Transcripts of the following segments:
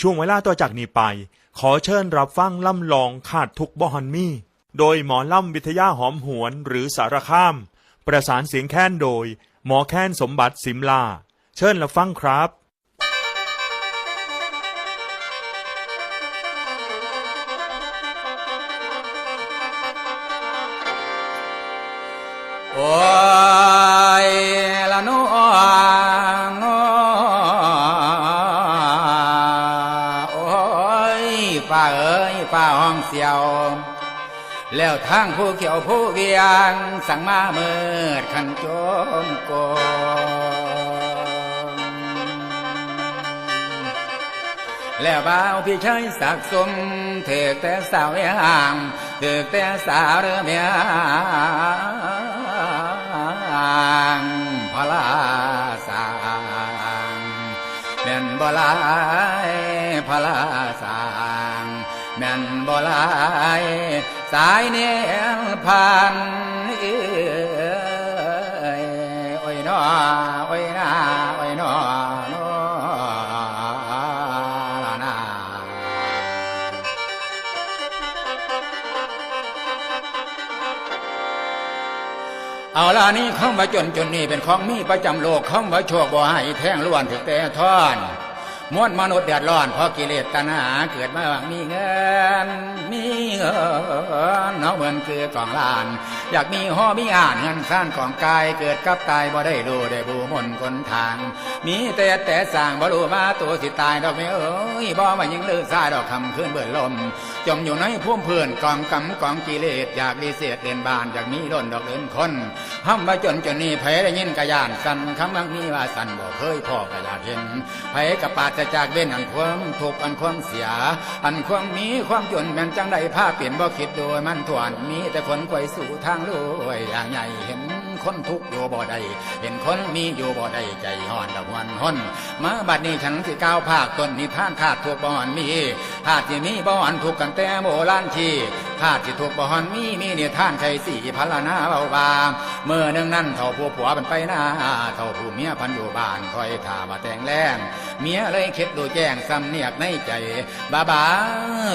ช่วงเวลาต่อจากนี้ไป ขอเชิญรับฟังล่ำลองขาดทุกบอฮันมี่ โดยหมอล่ำวิทยาหอมหวนหรือสารข้าม ประสานเสียงแค้นโดย หมอแค้นสมบัติสิมลา เชิญรับฟังครับโอ้ ป้าเอ้ยป้าห้องเสียว แล้วทางผู้เขียวผู้เวียง สั่งมาเมิดขันโจมกงแล้วบ่าวพี่ชายสักสมเถิกแต่สาวเมียห่างเถิกแต่สาวเรือเมียงพลาสางแม่นบ่ลายพลาสาง แม่นบ่ลายสายเนียงพันเอ้ยโอ้ยน้อโอ้ยนาโอ้ยน้อน้อละนาเอาล่ะนี่ข้องมาจนจนนี่เป็นของมีประจำโลกข้องมาโชคบ่ให้แท่งล้วนถึงแต่ท่อน มวลมนุษย์เดือดร้อนเพราะกิเลสตัณหาเกิดมาหวังมีเงิน มีเงินเนาเหมือนคือกองลาน อยากมีห่อมีอ่านเงินซ่านของกายเกิดกับตายบ่ได้รู้ได้บูมนคนทาง มีแต่แต่สร้างบ่รู้มาตัวสิตายดอกไม่เอ้ยบ่มายิงเลือซาดอกคำขึ้นเบื่อลม จมอยู่ในพุ่มเพื่อนกองกำกองกิเลสอยากดีเสียดเด่นบานอยากมีล้นดอกเล่นคน ห้ามมาจนจนนี่ไผได้ยินกระยานสันคำมังมีว่าสันบ่เคยพ่อกระยากเห็นไผกระปาจะจากเว้นอันความทุกข์อันความเสีย อันความมีความจนแม่นจังใดผ้าเปลี่ยนบ่คิดโดยมันถวนมีแต่คนไขว่สู่ทางรวยอย่างใหญ่เห็นคนทุกอยู่บ่ได้เห็นคนมีอยู่บ่ได้ใจห่อนดอกวันห้นมาบัดนี้ฉันสิก้าวภาคต้นนิทานขาดทุกบ่อนมีหากที่มีบ่อนทุกกันแต่โบราณทีขาดที่ทุกบ่อนมีมีเนิทานใครสี่พัลนาเบาบาเมื่อนึงนั้นเท่าผู้ผัวมันไปหน้าเท่าผู้เมียพันอยู่บ้านคอยท่ามาแต่งแรงเมียเลยคิดดูแจ้งสำเนียกในใจบาบา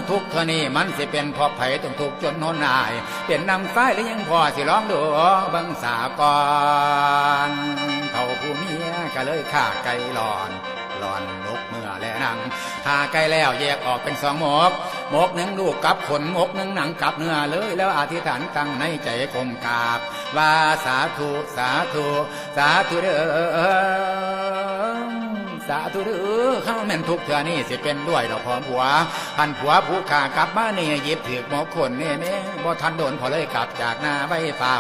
ทุกข์เทนี้มันสิเป็นพอไผต้องทุกจนโนนนาย เป็นนำซ้ายหรือยังพอสิร้องดูบังสากอนเท่าผู้เมียก็เลยฆ่าไก่หลอน หลอนนกเมื่อและหนังฆ่าไก่แล้วแยกออกเป็นสองหมกหมกหนึ่งลูกกับขนหมกหนึ่งหนังกับเนื้อเลยแล้วอธิษฐานตั้งในใจกลมกาบว่าสาธุสาธุสาธุเด้อสาธุเด้อข้าแม่นทุกเถื่อนี่สิเป็นด้วยดอกพร้อมผัวพันผัวผู้ขากลับบ้านนี่หยิบถือหมอคนเนี่แม่บ่ทันโดนพอเลยกลับจากหน้าไว้เปล่า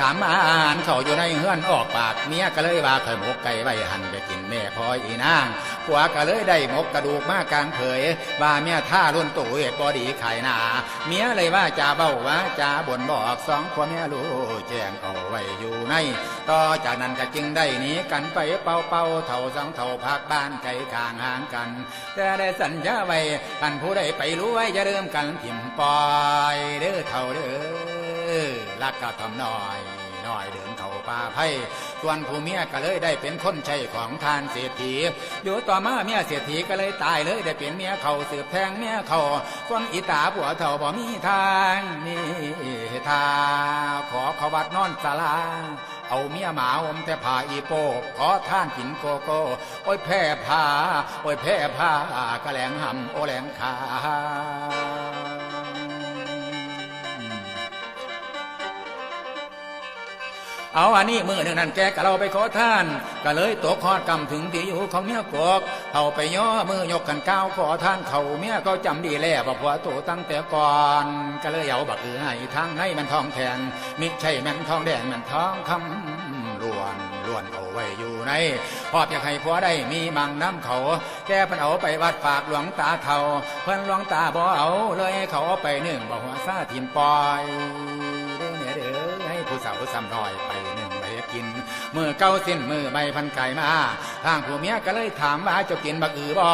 ถามอาหารเขาอยู่ในเฮือนออกปากเมียก็เลยว่าเคยหมกไก่ไว้หันไปกิน แม่พออีนางผัวก็เลยได้มกกระดูกมากลางเผย ว่าเมียท่ารุ่นตู่เหตุบอดีไข่หนา เมียเลยว่าจะเบ้าว่าจะบ่นบอกสองคนเมียรู้แจ้งเอาไว้อยู่ในต่อจากนั้นก็จึงได้หนีกันไปเป่าเป่าเท่าสองเท่าพักบ้านไกลข้างห่างกัน แต่ได้สัญญาไว้กันผู้ใดไปรู้ไว้จะเริ่มกันถิ่มปล่อยเด้อเท่าเด้อรักก็ทำหน้อย น้อยเดินเข้าป่าไผ่ส่วนผู้เมียก็เลยได้เป็นคนใช้ของทานเศรษฐีอยู่ต่อมาเมียเศรษฐีก็เลยตายเลยได้เป็นเมียเขาสืบแทงเมียเขาส่วนอีตาผัวเท่าบ่มีทางนี่ทาขอขวัดนอนศาลาเอาเมียหมาอมแต่ผ่าอีโปขอท่านกินโกโก้โอ้ยแพ้ผ้าโอ้ยแพ้ผ้ากระแหลงหำโอแหลงขา เอาอันนี้มือหนึ่งนั่นแกก็เราไปขอท่าน ก็เลยตกคอดกำถึงที่อยู่ของเมียกอกเอาไปย่อมือยกกันก้าวขอท่านเขาเมียก็จำดีแล้วบอกว่าโตตั้งแต่ก่อน ก็เลยเอาบักเอือให้ทางให้มันทองแทงมิใช่แมันทองแดงมันทองคำล้วนล้วนเอาไว้อยู่ในพอบอยากให้ผัวได้มีมังน้ำเขาแกเพิ่นเอาไปวัดฝากหลวงตาเทาเพิ่นหลวงตาบ่เอาเลยเขาเอาไปหนึ่งบอกว่าซาทิมปล่อยเด้อแม่เด้อให้ผู้สาวผู้ซ้ำน้อยไปหนึ่งไป กิน มือเก้าสิ้นมือใบพันไก่มาทางผัวเมียก็เลยถามว่าเจ้ากินบักอือบ่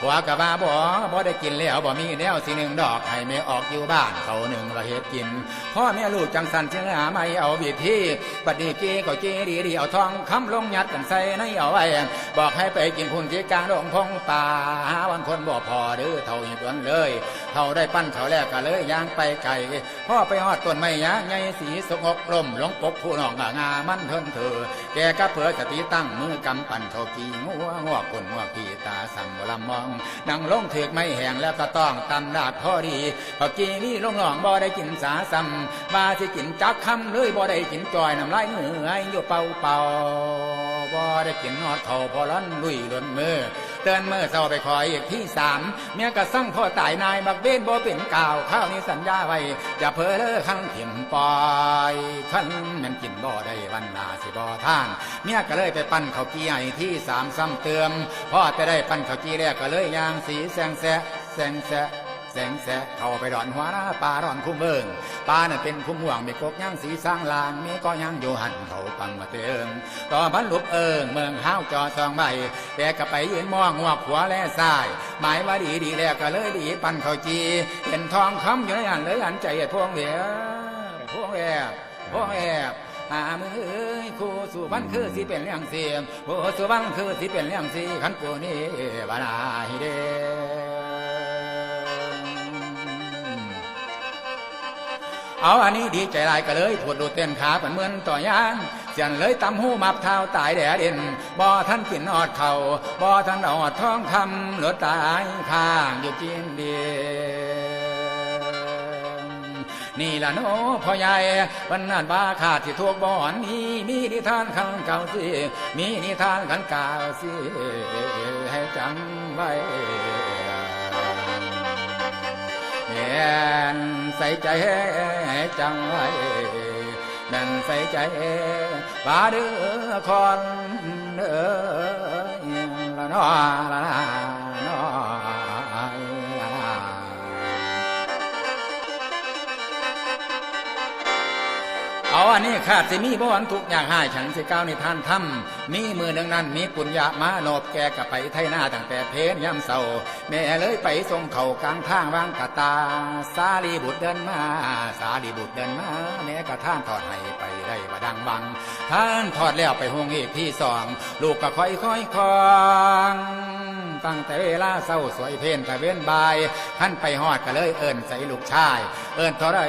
ผัวกะว่าบ่บ่ได้กินแล้วบ่มีแนวสิหนึ่งดอกให้แม่ออกอยู่บ้านเขาหนึ่งละเฮ็ดกินพ่อแม่ลูกจังสันเชื่อไม่เอาบิดที่บัดนี้เจก็เจดีดีเอาทองคำลงยัดกันใส่ในเอาไว้บอกให้ไปกินคุณที่กลางดงพงป่าหาวันคนบ่พอเด้อเท่าอีกวันเลยเท่าได้ปั้นเขาแรกก็เลยย่างไปไกลพ่อไปฮอดต้นไม้ยางสีสงบลมหลงปกผู้น้องงางามันเทินเธอแกก็เผื่อสติตั้งมือกำปั่นเขากีงัวงวกคนงัวกีตาสั่งลำมองนั่งลงถือกไม่แห้งแล้วก็ต้องตำดาดพอดีพอกีนี่ลงหลองบ่ได้กินสาซ้ำมาสิกินจักคำเลยบ่ได้กินจอยน้ำลายเหนื่อยอยู่เป่าเป่าบ่ได้กินนอดเขาพอร้อนลุยล้นมือ เตือนเมื่อเศร้าไปคอยอีกที่สามเมียก็สั่งพ่อตายนายบักเบนบ่เป็นก่าวข้าวนี้สัญญาไว้อย่าเพ้อเล้อขั้งเข็มปลอยขั้นแมันกินบ่ได้วันนาสิบ่ท่านเมียก็เลยไปปั้นข้าวกี้ให้ที่สามซ้ำเติมพ่อจะได้ปั้นข้าวกี้แรกก็เลยยางสีแสงแสะแสงแสะ สงแสะเข้าไปดอนหัวหน้าปลาดอนคุ้มเบิงปลาน่ะเป็นคุ้มห่วงมีกกย่างสีสร้างลางมีก็ย่างอยู่หันเขาปังมาเติงต่อพันลุกเอิงเมืองห้าวจอซองใบแต่ก็ไปยืนมองหัวขวาและซ้ายหมายว่าดีดีแล้วก็เลยดีปั้นข้าจีเห็นทองคำอยู่ในอันเลยอันใจพวงเดียพวงแอบพวงแอบหามือเอ้ยคู่สู่บ้นคือสิเป็นเรื่องเสียงคู่สู่บ้นคือสิเป็นเรื่องสีขันกูนี่บานาฮิเด เอาอันนี้ดีใจลายก็เลยปวดดูเต้นขาเป็นเหมือนต่อยางเสียนเลยตำหูมับเท้าตายแดดเด่นบ่ท่านกินอดเขาบ่ท่านอดท้องคำหลดตายข้างอยู่กินเดียวนี่ละโนพ่อใหญ่วันนั้นบ้าขาดที่ทวกบ่อนนี้ มีนิทานขังเก่าสิมีนิทานขันเก่าสิให้จำไว้ ใส่ใจจังไว้แม่นใส่ใจบาเดือคอนเด้อละนอละนา เอาอันนี้ขาดสิมีบ่วันทุกอย่างให้ฉันสิก้าวในท่านถ้ำมีมือหนึ่งนั้นมีปุญญามาโนบแกกับไปไทยหน้าตั้งแต่เพนย่ำเศร้าแม่เลยไปส่งเขากลางทางวางกะตา สาลีบุตรเดินมา สาลีบุตรเดินมา แม่กะท่านถอดให้ไปได้ว่าดังบัง ท่านถอดแล้วไปห้องอีกที่สอง ลูกก็ค่อยค่อยคลอง ตั้งแต่เวลาเศร้าสวยเพนแต่เว้นบายท่านไปหอดก็เลยเอิ้นใส่ลูกชาย เอิ้นเท่าไร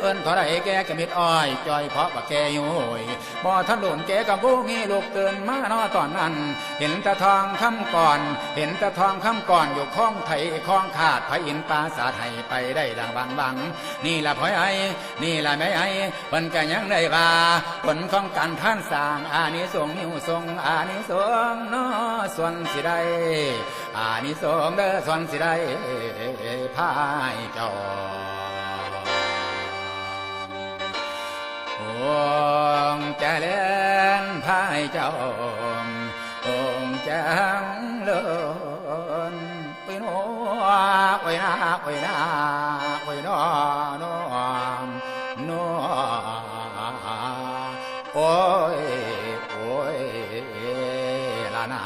เอิ้นเท่าไรแกก็มิดอ้อยจอยเพราะว่าแกอยู่โหยบ่ท่านโดนแกกับบูงี้ลูกเกินมานอตอนนั้น เห็นตะทองคำก่อน เห็นตะทองคำก่อนอยู่ข้องไทยข้องขาดพระอินปราสาทให้ไปได้ดังบางบัง นี่ละพ่อยไอ้นี่ละแม่ไอ้เพิ่นก็ยังได้ว่าผลของการท่านสร้างอานิสงส์นิวทรงอานิสงส์เนาะส่วนสิได้อานิสงส์เด้อสอนสิได้พายจอาองจะเล่นพายจอาองจังเลินไปโน่ไปนาไปนาไปนอนอนนอโอ้ยโอ้ยลานา